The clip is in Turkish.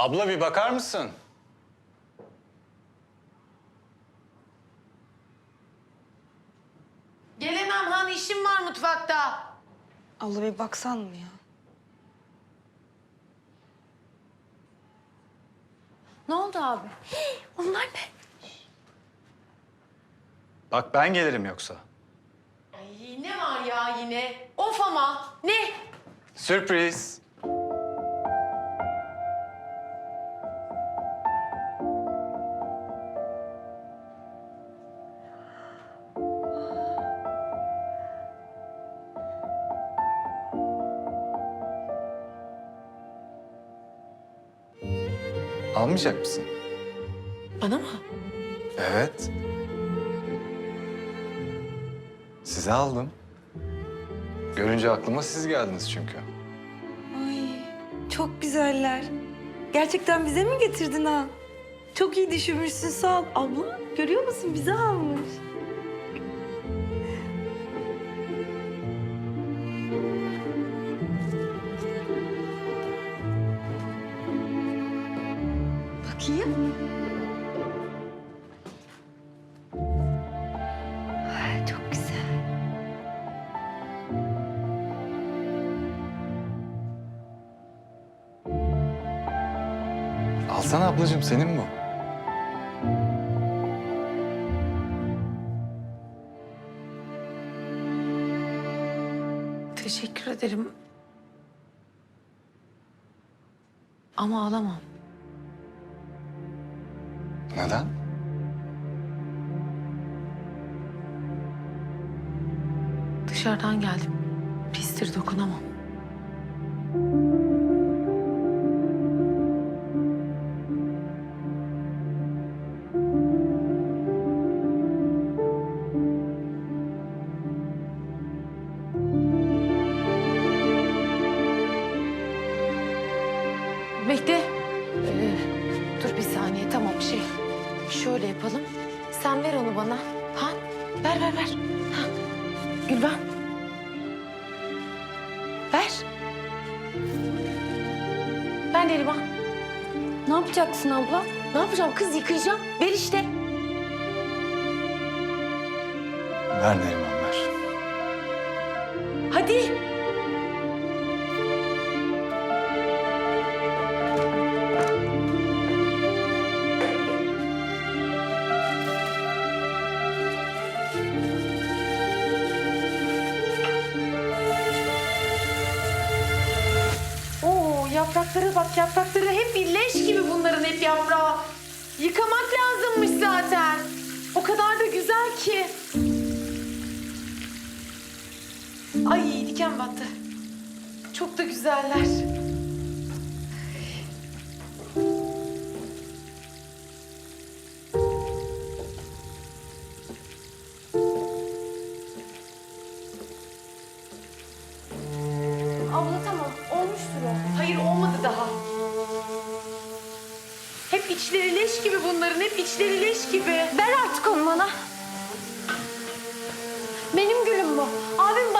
Abla bir bakar mısın? Gelemem Han işim var mutfakta. Abla bir baksan mı ya? Ne oldu abi? Onlar ne? Bak ben gelirim yoksa. Ay ne var ya yine? Of ama ne? Sürpriz. Almayacak mısın? Bana mı? Evet. Size aldım. Görünce aklıma siz geldiniz çünkü. Ay çok güzeller. Gerçekten bize mi getirdin ha? Çok iyi düşünmüşsün sağ ol. Abla görüyor musun bize almış. Bakayım. Ay, çok güzel. Alsana ablacığım senin bu. Teşekkür ederim. Ama alamam. Neden? Dışarıdan geldim. Pistir dokunamam. Bekle. Ee, dur bir saniye tamam şey. Şöyle yapalım. Sen ver onu bana. Ha? Ver ver ver. Ha. Gülben. Ver. Ver Neriman. Ne yapacaksın abla? Ne yapacağım kız yıkayacağım. Ver işte. Ver Neriman ver. Hadi. Yapraklara bak yaprakları hep leş gibi bunların hep yaprağı. Yıkamak lazımmış zaten. O kadar da güzel ki. Ay diken battı. Çok da güzeller. Abla tamam Hep içleri leş gibi bunların. Hep içleri leş gibi. Ver artık onu bana. Benim gülüm bu. Abim bana